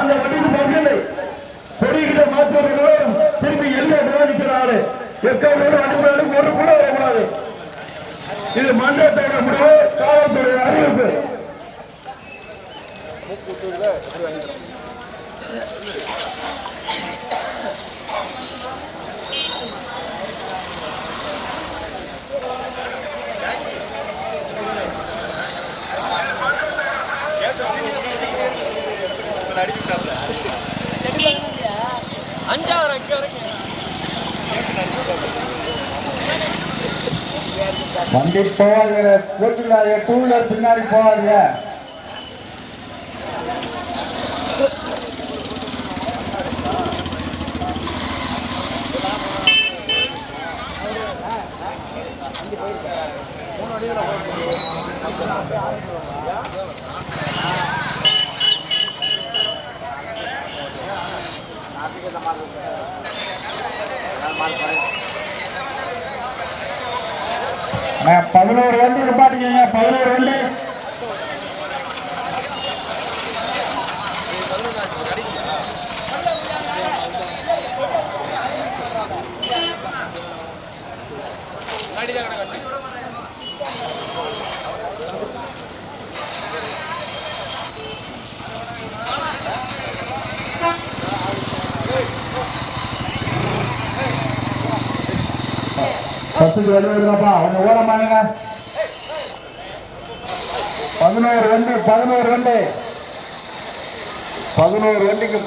அந்த வண்டிக்கு பரிசீலை பொறிகிட்ட மாற்றுவர்களும் திரும்பி எல்லை நிர்வகிக்கிறாரு எக்காவது அனுமதி போட்டுடாதீங்க டூ வீலர் பின்னாடி போவாதுங்க அண்ணா, பதினோரு வண்டி நிப்பாட்டிக்கங்க. பதினோரு வண்டி. பத்துக்கு வெளியிடுங்கப்பா கொஞ்சம் ஓரமானுங்க பதினோரு ரெண்டு பதினோரு ரெண்டு. பதினோரு ரெண்டுக்கு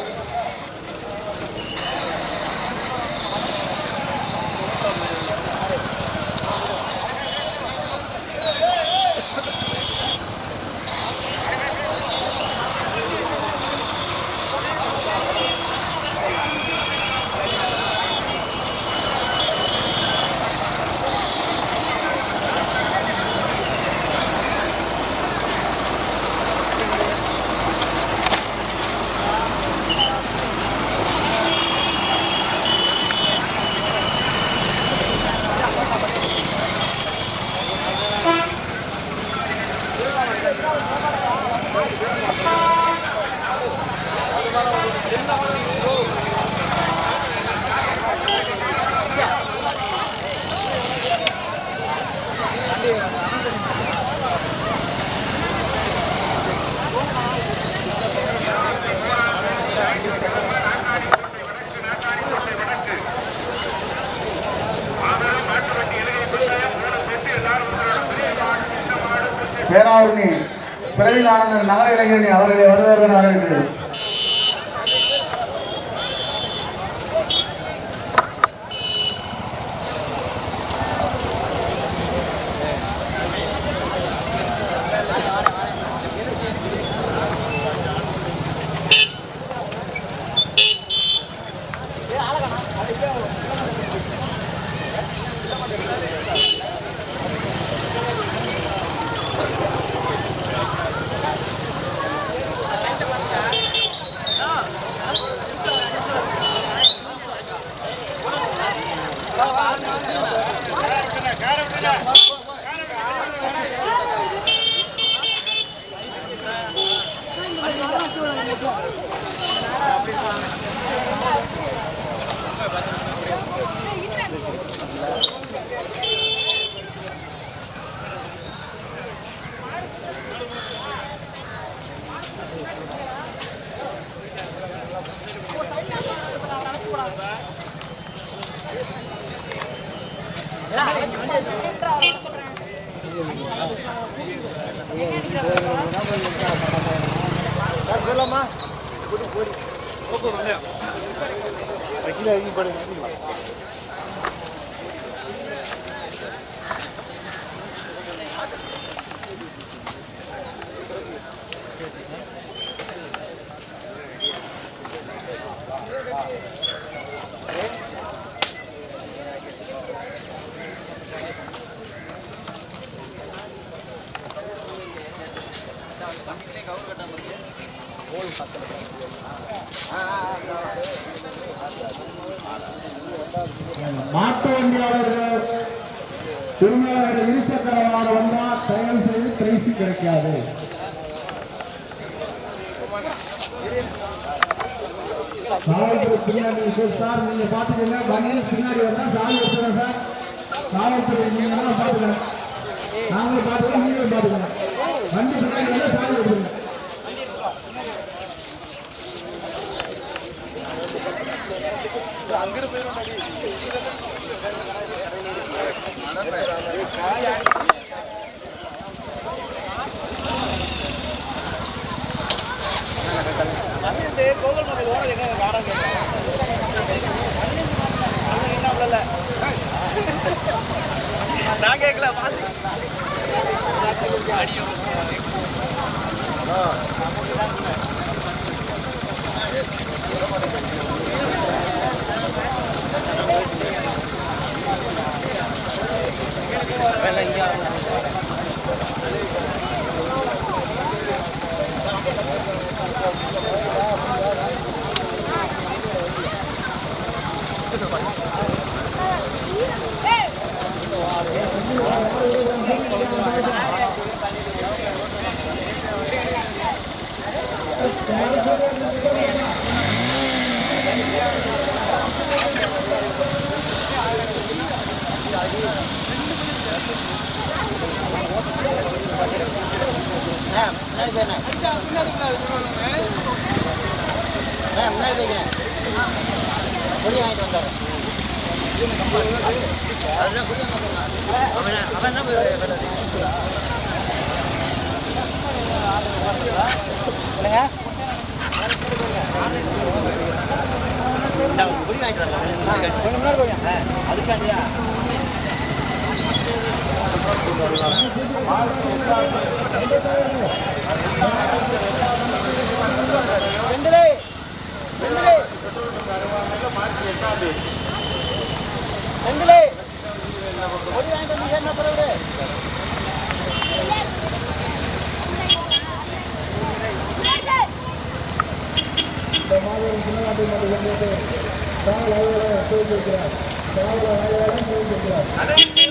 பேராவூர்ணி பிரவீன் ஆனந்தன் நகர இளைஞரணி அவர்களை வருவதற்கு வரவேற்கிறேன் மாட்டு வண்டியாளர்கள் திருமணம் இருசக்கரமாக வந்தால் தயவு செய்து பிரைசி கிடைக்காது. பின்னாடி சார் நீங்க பாத்துக்கங்க பின்னாடி வந்தா வச்சுருங்க சார். காவல்துறை நீங்க நாங்களும் நீங்களும் வண்டி பின்னாடி வந்தா சாமி வச்சுருங்க நான் கேட்கல பாசி அடியும் போய்க்கிறேன் பொடி வாங்கிட்டு வந்தாரு. அவன்? என்னங்க? பொடி வாங்கிட்டு வரலாம். அதுக்காண்டியா வெண்டலே வெண்டலே பொடி வாங்கிட்டு வந்தீங்க என்ன பிறகு இந்த மாதிரி சின்னவாண்டி மட்டும் கொண்டு காவல் அலுவலகம் செய்திருக்கிறார் காவல் அலுவலகம் செய்திருக்கிறார்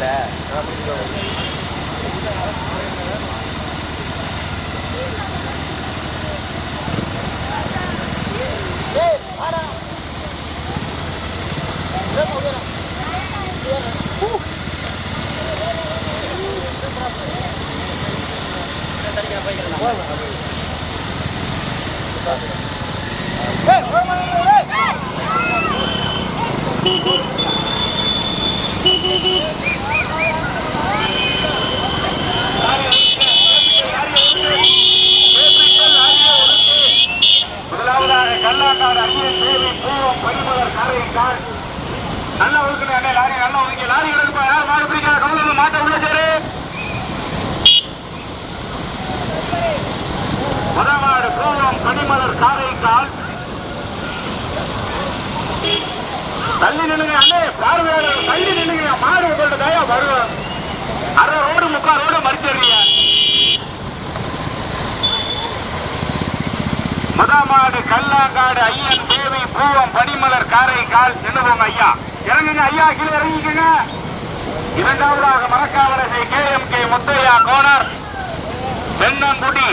来,전화끊기 도. தள்ளி அண்ணே. பார்வையாளர் தள்ளி மாடு உங்கள்ட்ட தயா வருவேன். அரை ரோடு முக்கால் ரோடு மறிச்சிடுறீங்க முதமாடு கல்லாங்காடு ஐயன் தேவி பூவம் பனிமலர் காரைக்கால் சென்னுவோங்க ஐயா. இறங்குங்க ஐயா. கீழே இறங்கிக்கங்க. இரண்டாவதாக மரக்காவரசை K M K Muthaiya Konar Thennangudi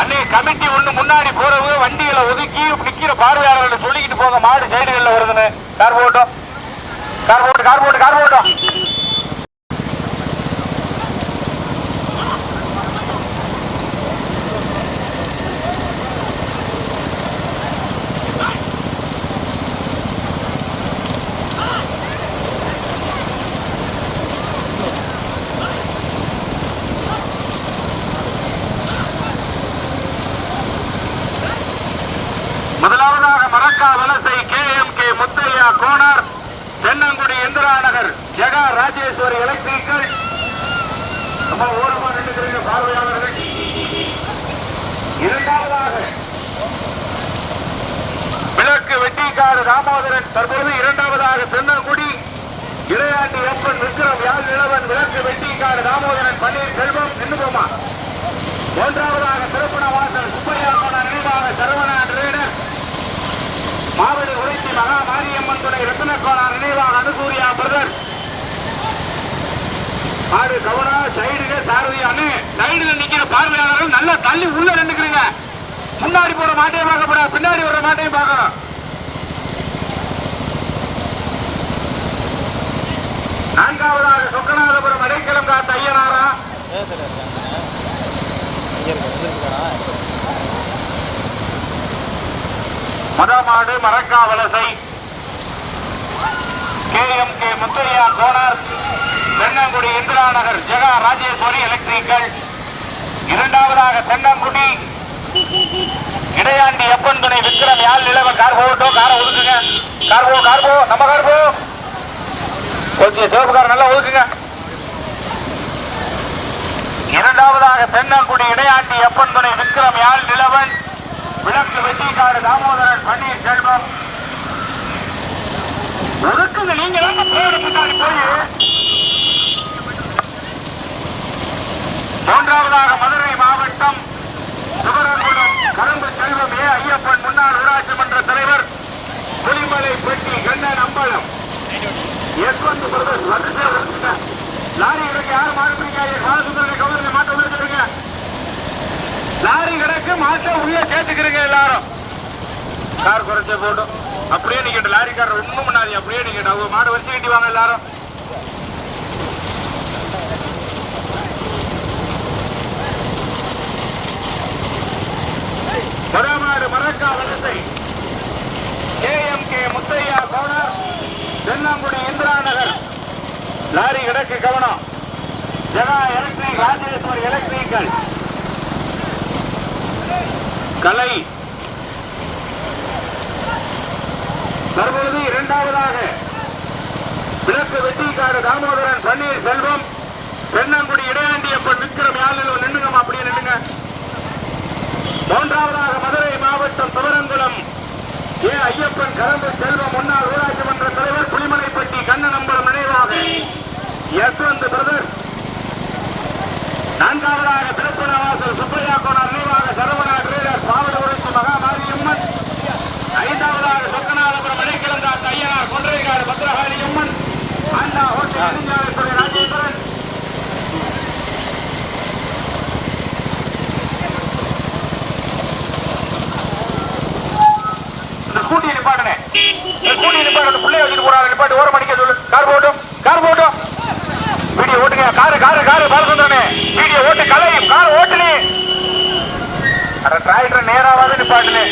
அன்னைக்கு கமிட்டி ஒண்ணு முன்னாடி போறவங்க வண்டிகளை ஒதுக்கி நிக்கிற பார்வையாளர்களை சொல்லிக்கிட்டு போங்க. மாடு சைடுகளில் வருதுன்னு. கார் போட்டோம் கார் போட்டு கார் போட்டு கார் போட்டோம் தற்பொழுது இரண்டாவதாக தென்னங்குடி இளையாண்டி எப்பன் விக்ரம் யாழ் நிலவன் விளக்கு வெட்டிக்காடு தாமோதரன் பன்னீர் செல்வம் சிந்துபோமா மூன்றாவதாக திருப்பண வாசல் சுப்பையா நினைவாக சரவணா டிரேடர். மாவடி உரைச்சி மகா மாரியம்மன் துணை ரத்னக்கோணா நினைவாக அனுசூரியா பிரதர். ஆடு கவனா சைடுக சாரதி அண்ணு. சைடுல நிக்கிற பார்வையாளர்கள் நல்லா தள்ளி உள்ள நின்றுக்கிறீங்க முன்னாடி போற மாட்டையும் பார்க்கப்படா பின்னாடி வர மாட்டையும் பார்க்கணும். நான்காவதாக சொக்கநாதபுரம் அடைக்கலம் காத்த ஐயனாரா? மதமாடு Marakka Valasai K M K Muthaiya Konar. Thennangudi Indira Nagar Jega Rajeswari electrical. இரண்டாவதாக தென்னங்குடி. இடையாண்டி எப்பன் துணை விக்ரம் யாழ் நிலவ கார்கோட்டோ காரை ஒதுக்குங்க. கார்கோ கார்கோ நம்ம கார்கோ. ஓகே கொஞ்சம் நல்லா ஒதுக்குங்க. இரண்டாவதாக தென்னங்குடி இடையாட்டி எப்பன் துணை விக்ரம் யாழ் நிலவன் விளக்கு வெற்றிக்காடு தாமோதரன் பன்னீர் செல்வம். ஒதுக்குங்க நீங்க தான் போய் மூன்றாவதாக மதுரை மாவட்டம் சிவரங்குளம் கரும்பு செல்வம் ஏ ஐயப்பன் முன்னாள் ஊராட்சி மன்ற தலைவர் புலிமலை பெட்டி கண்ணன் அம்பலம் எஸ்வந்த் பிரதர்ஸ் வரிசையா வருதுங்க. லாரி கிடக்கு யாரும் மாறுபீங்க காலசுந்தரனை கவர்ந்து மாட்ட வந்துருங்க லாரி கிடக்கு மாட்ட உள்ள சேர்த்துக்கிறீங்க எல்லாரும் கார் குறைச்ச போட்டும் அப்படியே நீங்க லாரிக்காரர் ஒண்ணும் பண்ணாதீங்க அப்படியே நீங்க அவங்க மாடு வச்சு கட்டி வாங்க எல்லாரும். மரமாடு Marakka Valasai. K M K Muthaiya கவுனர் Thennangudi Indira Nagar lorry கிடக்கு கவனம். ஜனா எலக்ட்ரிக் ராஜேஸ்வர் எலக்ட்ரிக்கல் கலை. தற்பொழுது இரண்டாவதாக விளக்கு வெட்டிக்காடு தாமோதரன் பன்னீர் செல்வம் தென்னங்குடி இடையாண்டியப்பன் விக்ரம் யாழில் நின்னுங்கம்மா அப்படியே நின்னுங்க. மூன்றாவதாக மதுரை மாவட்டம் துவரங்குளம். ஏ ஐயப்பன் கலந்து செல்வம் முன்னாள் ஊராட்சி மன்ற தலைவர் புலிமலைப்பட்டி கண்ணநம்பரம் நினைவாக யஸ்வந்த் பிரதர். நான்காவதாக திருப்பணவாசல் சுப்பையா கோணர் நினைவாக சரவணா கிரேடர் பாவடபுரத்து மகாமா ஐந்தாவதாக சொக்கநாதபுரம் இடைக்கிழந்தார் ஐயனார் கொன்றைகாடு பத்திரகாளி அம்மன் அண்ணா ஹோட்டல் ராஜேந்திரன். ஸ்கூட்டியை நிப்பாட்டுனே. நிப்பாட்டு அந்த பிள்ளைய வச்சுட்டு போறாங்க நிப்பாட்டு ஓரம் அடிக்க சொல்லு. கார் போட்டும் கார் போட்டும். வீடியோ ஓட்டுங்க. காரு காரு காரு பாலசுந்தரனே. வீடியோ ஓட்டு கலை கார் ஓட்டுனே. அட டிராக்டர் நேராவது நிப்பாட்டுனே.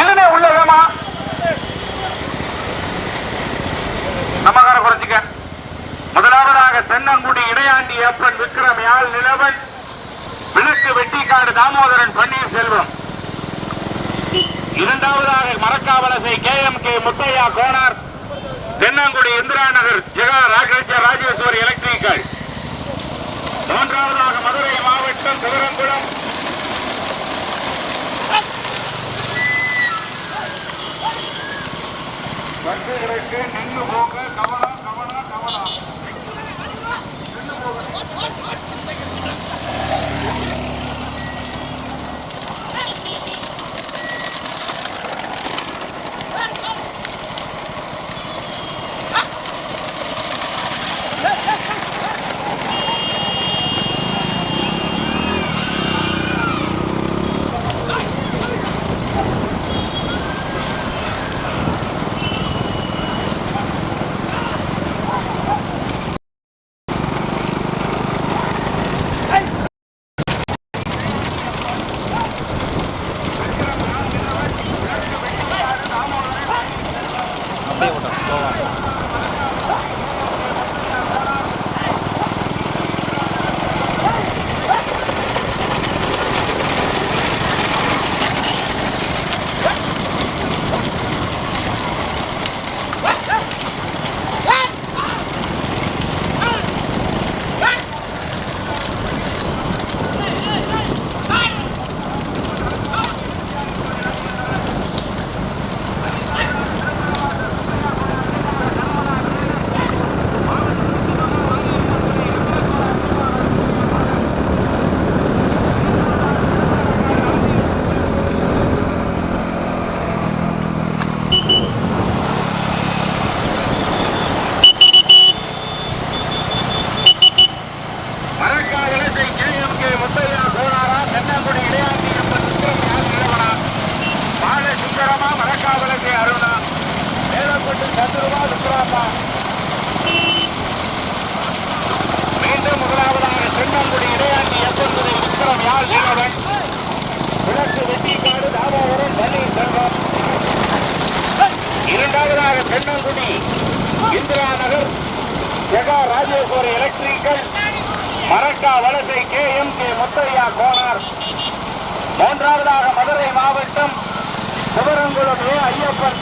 இல்லனே உள்ள வேமா சமகார குறைச்சிக்க முதலாவதாக தென்னங்குடி இடையாண்டி ஏப்பன் விக்ரம் யாழ் நிலவன். விளக்கு வெட்டிக்காடு தாமோதரன் பன்னீர்செல்வம். இரண்டாவதாக Marakkavalasai K M K Muthaiya Konar. Thennangudi Indira Nagar Jega ராகேஜ Rajeswari electrical மூன்றாவதாக மதுரை மாவட்டம் சிவரங்குளம் வண்டிகளுக்கு நின்று போக கவனம்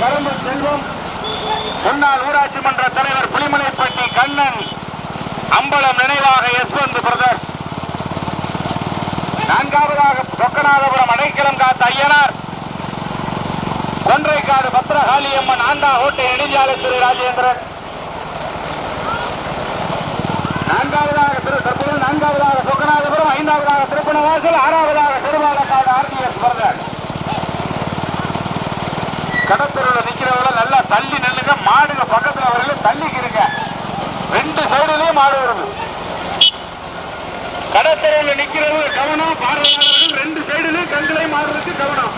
கரும்பு செல்வம். முன்னாள் ஊராட்சி மன்ற தலைவர் புலிமலைப்பட்டி கண்ணன். அம்பலம் நினைவாக யஸ்வந்த் பிரதர். நான்காவதாக சொக்கநாதபுரம் அடைக்கலம் காத்த ஐயனார். கொன்றைக்காடு பத்ரகாளியம்மன் ஆண்டா ஓட்டை நெடுஞ்சாலை திரு ராஜேந்திரன். நான்காவதாக திரு தற்போது நான்காவதாக சொக்கநாதபுரம் ஐந்தாவதாக திருப்பணவாசல் ஆறாவதாக திருவாலக்காடு ஆர்டிஎஸ் பிரதர். கடத்தருவில் நிற்கிறவங்கள நல்லா தள்ளி நில்லுங்க. மாடுங்க பக்கத்துல வரல தள்ளிக்கிறீங்க ரெண்டு சைடுலேயும் மாடு வருது. கடத்தருவில் நிக்கிறவங்க கவனம் பார்வையாளர்கள் ரெண்டு சைடுலயும் கண்களையும் மாடுறதுக்கு கவனம்.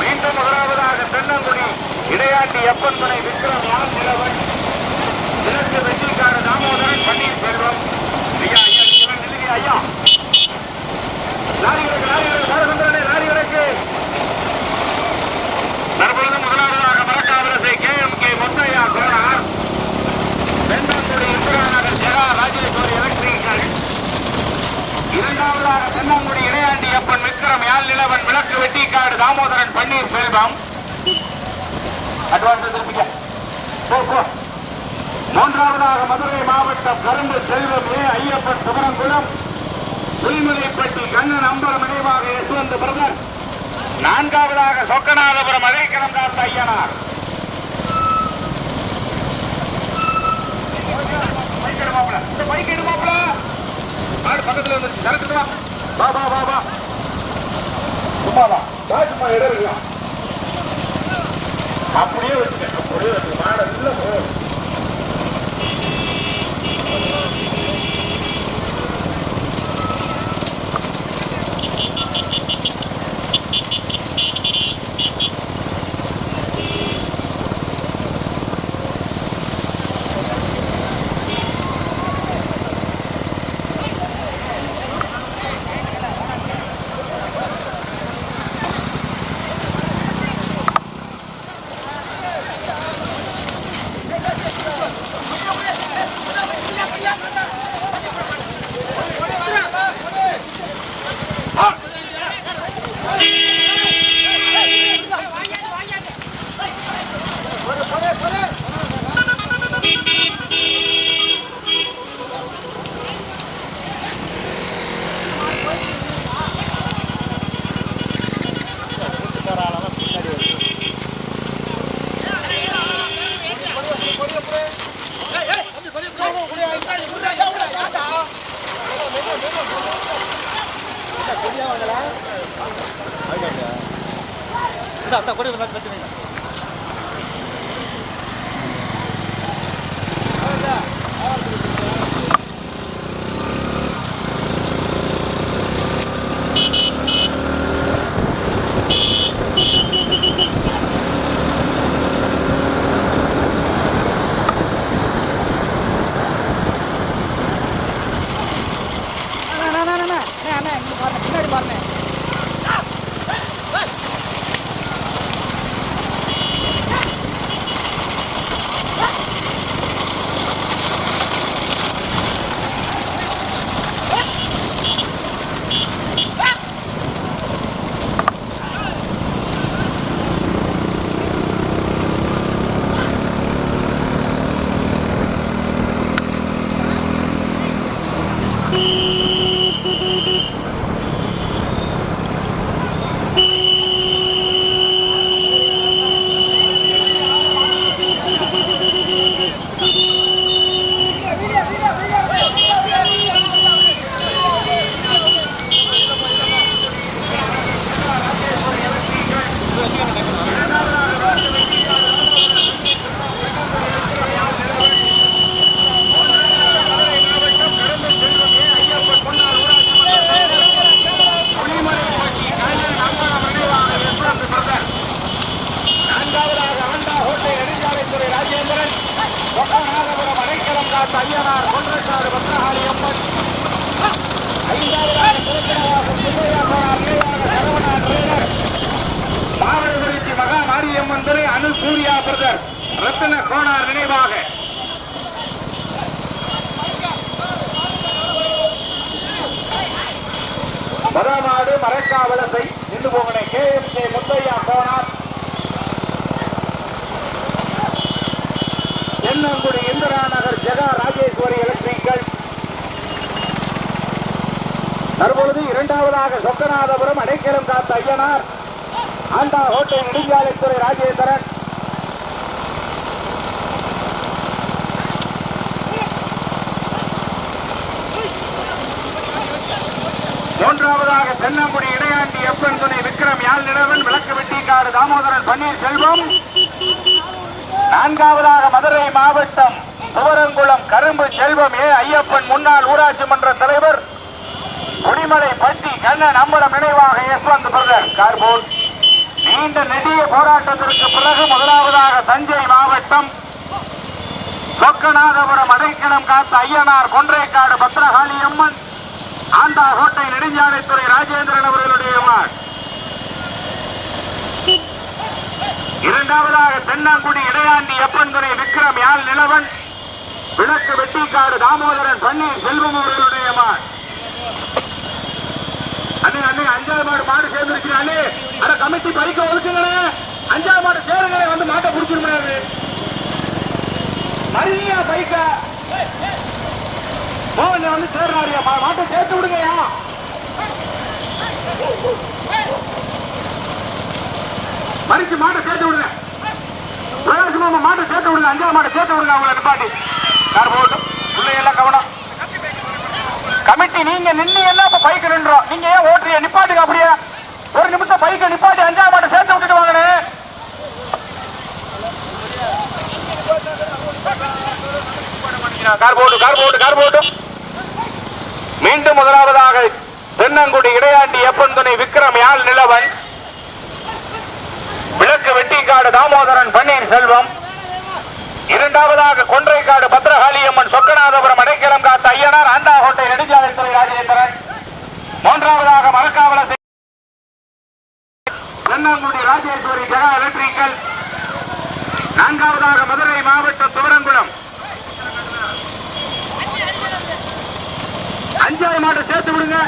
மீண்டும் முதலாவதாக தென்னங்குடி இடையாட்டி எப்பன் துணை விக்ரம் யான் நிலவன்? வெற்றிக்கான வெற்றிக்காடு தாமோதரன் பன்னீர்செல்வம் செல்வம் ஐயா ஐயா நீங்க நில்லுங்க ஐயா லாரி கிடக்கு லாரி கிடக்கு பாலசுந்தரனே லாரி கிடக்கு தற்பொழுது முதலாவதாக மரக்காவரசை K M K Muthaiya Konar Thennangudi Indira Nagar Jega Rajeswari electrical இரண்டாவதாக தென்னங்குடி இடையாண்டி அப்பன் விக்ரம் யாழ் நிலவன் விளக்கு வெட்டிக்காடு தாமோதரன் பன்னீர் அட்வான்ஸ் திருப்பிக்க. போ போ. மூன்றாவதாக மதுரை மாவட்டம் கரும்பு செல்வம் ஏ ஐயப்பன் சுகரங்குளம் புலிமலைப்பட்டி கண்ணன் அம்பலம் நினைவாக யசுவந்த பிரதர். நான்காவதாக சொக்கநாதபுரம் அழைக்கலம் காத்த ஐயனார். பைக் எடுமாப்ல இந்த பைக் எடுமாப்ல மாடு பக்கத்துல வந்துருச்சு. சரக்கு வா வா அப்படியே வச்சுக்கேன். அப்படியே வச்சு இடம் இருக்கலாம் அப்படியே வச்சுக்க அப்படியே வச்சுக்க மாடு இல்ல போ இந்த அத்தா கூட பிரச்சனை இல்லை பின்னாடி இரண்டாவதாக சொக்கநாதபுரம் அடைக்கலம் காத்த ஐயனார் ஆண்டா ஹோட்டல் நெடுஞ்சாலைத்துறை ராஜேந்திரன். மூன்றாவதாக தென்னங்குடி இடையாண்டி எப்பன் துணை விக்ரம் யாழ் நிலவன் விளக்கு வெட்டிக்காடு தாமோதரன் பன்னீர்செல்வம். நான்காவதாக மதுரை மாவட்டம் துவரங்குளம் கரும்பு செல்வம் ஏ ஐயப்பன் முன்னாள் ஊராட்சி மன்ற தலைவர் குடிமலை பட்டி கண்ணன் அம்பலம் நினைவாக யஸ்வந்த் பிரதர் கார்போல் நீண்ட நெடிய போராட்டத்திற்கு பிறகு முதலாவதாக தஞ்சை மாவட்டம் சொக்கநாதபுரம் அடைக்கலம் காத்த ஐயனார் கொன்றைக்காடு பத்ரகாளி அம்மன் ஆண்டா கோட்டை நெடுஞ்சாலைத்துறை ராஜேந்திரன் அவர்களுடைய மகன். இரண்டாவதாக தென்னாங்குடி இடையாண்டி எப்பன்துறை விக்ரம் யாழ் நிலவன் விளக்கு வெட்டிக்காடு தாமோதரன் பன்னீர் செல்வம் அவர்களுடைய மகன். அண்ணே அண்ணே அஞ்சாவது மாடு மாடு சேர்ந்துருச்சு அண்ணே. அட கமிட்டி பறிக்க ஒதுக்குங்களே அஞ்சாவது மாடு சேருங்க வந்து மாட்டை பிடிச்சிருமாரு மரியா பைக்க மோகன் வந்து சேர்றாரியா மாட்டை சேர்த்து விடுங்கயா மறிச்சு மாட்டை சேர்த்து விடுங்க. பிரகாச் மாமா மாட்டை சேர்த்து விடுங்க. அஞ்சாவது மாட்டை சேர்த்து விடுங்க அவங்களை நிப்பாட்டி. யார் போகட்டும். பிள்ளையெல்லாம் கவனம். கமிட்டி நீங்க நின்னு பைக் நின்றோம். நீங்க ஏன் ஓட்டுறிய நிப்பாட்டுங்க அப்படியே. ஒரு நிமிஷம் பைக்கை நிப்பாட்டி அஞ்சாவது மாட்டை சேர்த்து விட்டுட்டு வாங்கண்ணே. கார் போட்டு கார் போட்டு கார் போட்டு. மீண்டும் முதலாவதாக தென்னங்குடி இடையாண்டி எப்பன் துணை விக்ரம் யாழ் நிலவன். விளக்கு வெட்டிக்காடு தாமோதரன் பன்னீர் செல்வம். இரண்டாவதாக கொன்றைக்காடு பத்ரகாளியம்மன் சொக்கநாதபுரம் அடைக்கலம் காத்த ஐயனார் ஆண்டாகோட்டை நெடுஞ்சாலைத்துறை ராஜேந்திரன் மூன்றாவதாக மரக்காவல தென்னங்குடி ராஜேஸ்வரி ஜெகா எலக்ட்ரிக்கல் நான்காவதாக மதுரை மாவட்டம் துவரங்குளம் அஞ்சாவது சேர்த்து விடுங்க.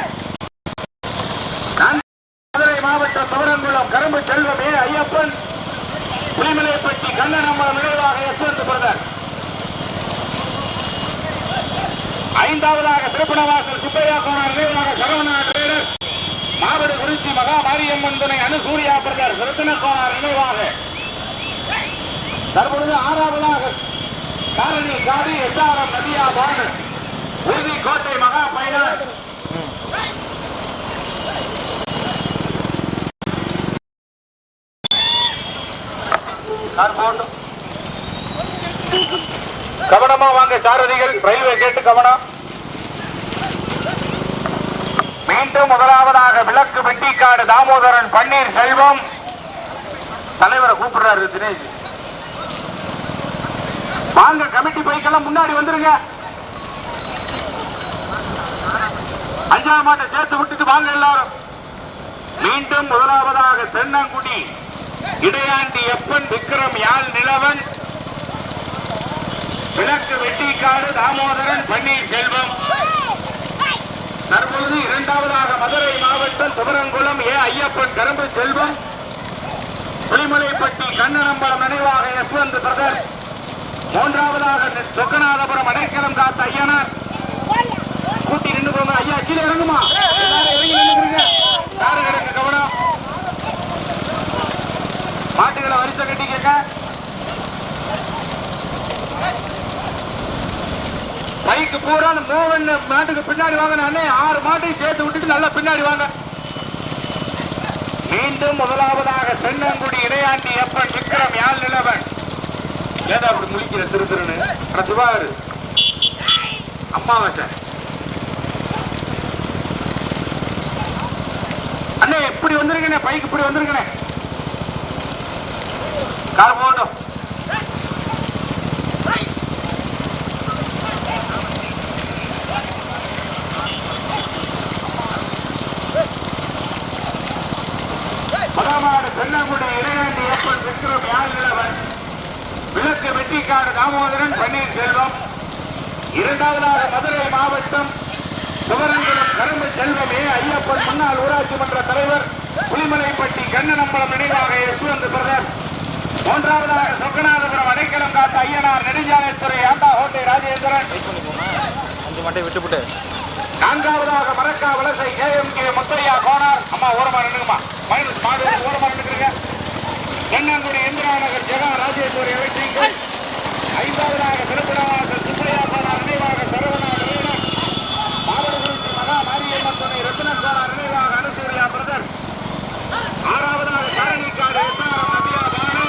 மதுரை மாவட்டம் துவரங்குளம் கரும்பு செல்வம் ஏ ஐயப்பன். புலிமலைப்பட்டி கண்ணனம்மன் நிகழ்வாக யஸ்வந்த் பிரதர். ஐந்தாவதாக திருப்பணவாசல் சுப்பையா கோணர் நிகழ்வாக சரவணா ட்ரேடர் மாவட்ட குறிச்சி மகா மாரியம்மன் துணை அனுசூரியா பிரதர் ரத்தின கோணர் நினைவாக தற்பொழுது ஆறாவதாக காரணி காதி எஸ்ஆர்எம் நதியா பானு உறுதி கோட்டை மகா பயனர் கவனமா வாங்க சாரதிகள். ரயில்வே கேட்டு கவனம். மீண்டும் முதலாவதாக விளக்கு வெட்டிக்காடு தாமோதரன் பன்னீர் செல்வம். தலைவரை கூப்பிடுறாரு தினேஷ். வாங்க கமிட்டி பைக்கெல்லாம் முன்னாடி வந்துருங்க. அஞ்சாம் மாட்டை சேர்த்து விட்டுட்டு வாங்க எல்லாரும். மீண்டும் முதலாவதாக தென்னங்குடி. இடையாண்டி எப்பன் விக்ரம் யாழ் நிலவன். விளக்கு வெட்டிக்காடு தாமோதரன் பன்னீர் செல்வம். தற்பொழுது இரண்டாவதாக மதுரை மாவட்டம் துவரங்குளம் ஏ ஐயப்பன் கரும்பு செல்வம். புலிமலைப்பட்டி கண்ணனம்பலம் நினைவாக யஸ்வந்த் பிரதர். மூன்றாவதாக சொக்கநாதபுரம் அடைக்கலம் காத்த ஐயனார். கூட்டி ஐயா கீழே இறங்குமா? எல்லாரும் இறங்கி நின்னுக்கிறீங்க யாரு கிடக்கு கவனம். மாட்டுகளை வரிசை கட்டிக்கங்க பைக்கு பூரா அந்த மூவன் மாட்டுக்கு பின்னாடி வாங்க. அண்ணே ஆறு மாட்டையும் சேர்த்து விட்டுட்டு நல்லா பின்னாடி வாங்க. மீண்டும் முதலாவதாக சென்னங்குடி இடையாண்டி எப்பன் விக்ரம் யாழ் நிலவன். ஏதா அப்படி முழிக்கிற திரு திருன்னு அட திவாகரு அண்ணே இப்படி வந்துருங்கண்ணே பைக் இப்படி வந்துருங்கண்ணே கார் போகட்டும். மகாமாடு தென்னங்குடி இளையாண்டி விக்ரம் விளக்கு வெட்டிக்காடு தாமோதரன் பன்னீர் செல்வம் இரண்டாவதாக மதுரை மாவட்டம் சிவரங்குளம் கரும்பு செல்வம் ஐயப்பன் முன்னாள் ஊராட்சி மன்ற தலைவர் புலிமலைப்பட்டி கண்ணனம்பலம் நினைவாக யசுவந்த் பிரதர் மூன்றாவதாக சொக்கநாதபுரம் அடைக்கலம் காத்த ஐயனார் நெடுஞ்சாலைத்துறை ஆண்டா ஹோட்டை ராஜேந்திரன். அஞ்சு மட்டை விட்டுப்புட்டு. நான்காவதாக Marakka Valasai K M K Muthaiya Konar. அம்மா ஓரமா நின்னுங்கம்மா மைனஸ் மாடு ஓரமா நின்னுக்கிறீங்க தென்னங்குடி இந்திரா நகர் ஜெகா ராஜேஸ்வரி எலக்ட்ரிக்கல் ஐந்தாவதாக திருப்பணவாசல் சுப்பையா கோனார் நினைவாக சரவணா நிறுவனம் மாவட்டகுறிச்சி மகா மாரியம்மன் துணை ரத்ன கோனார் நினைவாக அனுசூரியா பிரதர் ஆறாவதாக காரணிக்காடு எஸ்ஆர்எம் நதியா பானு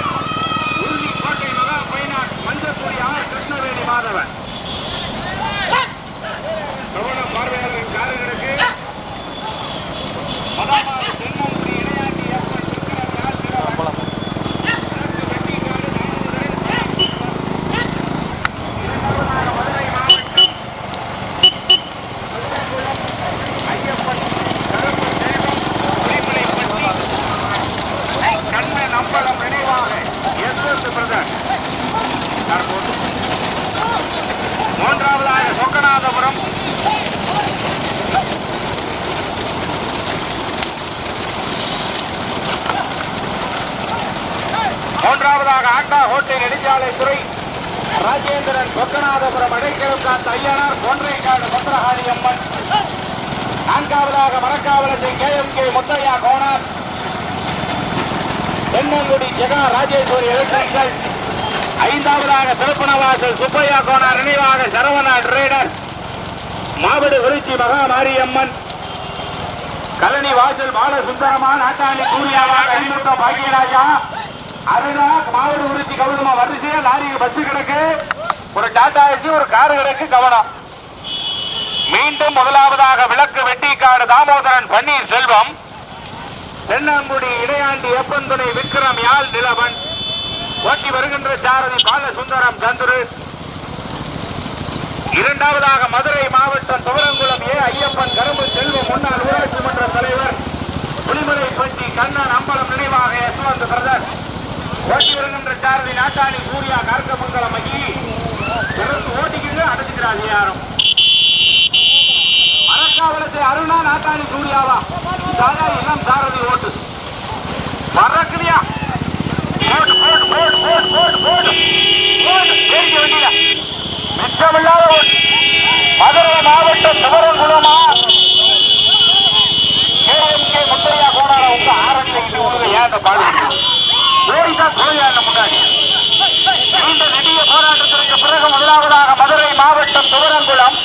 உறுதி கோட்டை மகா பைனாட் மஞ்சக்குடி ஆர் கிருஷ்ணவேணி மாதவன் பிரபல பார்வையாளர்கள் காரர்களுக்கு மதாபாத தென்னங்குடி இணையாண்டி அப்பன் சுக்கிரன் யாழ் திரவன் கிழக்கு வெட்டிக்காடு தாமோதரன் இரண்டாவதாக மதுரை மாவட்டம் ஐயப்பன் கருப்பு சேகம் புலிமலைப்பட்டி கண்ணன் அம்பலம் நினைவாக எஸ் பிரதர் தற்போது மூன்றாவதாக சொக்கநாதபுரம் மூன்றாவதாக ஹோட்டல் நெடுஞ்சாலைத்துறை ராஜேந்திரன் சொக்கநாதபுரம் அடைக்கலம் காத்த ஐயனார் கொன்றைக்காடு பத்ரஹாரி அம்மன். நான்காவதாக மரக்காவலத்தை K M K Muthaiya Konar. Thennangudi Jega Rajeswari electrical ஐந்தாவதாக திருப்பணவாசல் சுப்பையா கோனார் நினைவாக சரவணா ட்ரேடர். மாவடு விருச்சி மகா மாரியம்மன் கலனி வாசல் பாலசுந்தரமா நாட்டாளி சூர்யாவாக அணிமுத்த பாக்கியராஜா. அதுனா மாவடு குறிச்சி கவுதமா வரிசையா லாரி பஸ் கிடக்கு. ஒரு டாடா ஏசி ஒரு கார் கிடக்கு கவனம். மீண்டும் முதலாவதாக விளக்கு வெட்டிக்காடு தாமோதரன் பன்னீர் செல்வம் தென்னங்குடி இடையாண்டி எப்பந்துணை விக்ரம் யாழ் நிலவன். ஓட்டி வருகின்ற சாரதி பாலசுந்தரம் சந்துரு இரண்டாவதாக மதுரை மாவட்டம் துவரங்குளம் ஏ ஐயப்பன் கரும்பு செல்வம் முன்னாள் ஊராட்சி மன்ற தலைவர். புலிமலைப்பட்டி கண்ணன் அம்பலம் நினைவாக யசுவந்த் பிரதர். ஓட்டி வருகின்ற சாரதி நாட்டாளி சூர்யா கார்க்கமங்கலம் ஐயி திறந்து ஓட்டிக்கிட்டு அடைச்சுக்கிறாங்க யாரும் அரசாவளத்தை அருணா நாட்டாளி சூர்யாவா? சாரா இளம் சாரதி ஓட்டு. பறக்குதியா போடு போடு போடு போடு போடு போடு போடு ஏறிக்க வேண்டியதா? மிச்சமில்லாத ஓட்டு. மதுரை மாவட்டம் சிவரங்குளமா? கேஎம்கே முத்தையா கோணால உங்க ஆரணி ஏன் அந்த பாடு? ஓடிதான் கோயா முன்னாடி. நீண்ட நெடிய போராட்டத்திற்கு பிறகு முதலாவதாக மதுரை மாவட்டம் துவரங்குளம்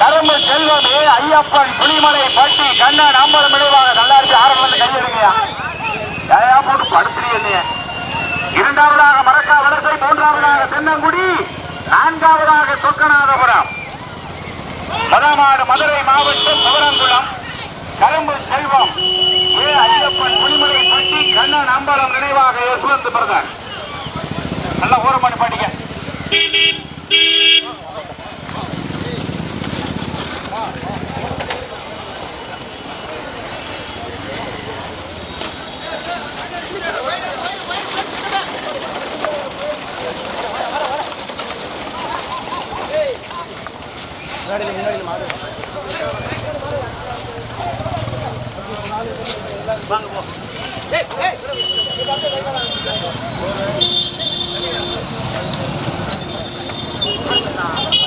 கரும்பு செல்வமே ஐயப்பன் புலிமலை பட்டி கண்ணன் அம்பலம் விளைவாக நல்லா இருக்கு ஆரம்பம் வந்து கையெடுங்கயா போட்டு படுத்துறீங்க இரண்டாவதாக மரக்கா வலசை மூன்றாவதாக தென்னங்குடி நான்காவதாக சொக்கநாதபுரம். மதமாடு மதுரை மாவட்டம் துவரங்குளம் கரும்பு செல்வம் ஏ ஐயப்பன் புலிமலை பட்டி கண்ணன் அம்பலம் நினைவாக யசுவந்த் பிரதர் நல்லா ஓரம் பண்ணி பாட்டிக்க. வாங்க போ. Thank you.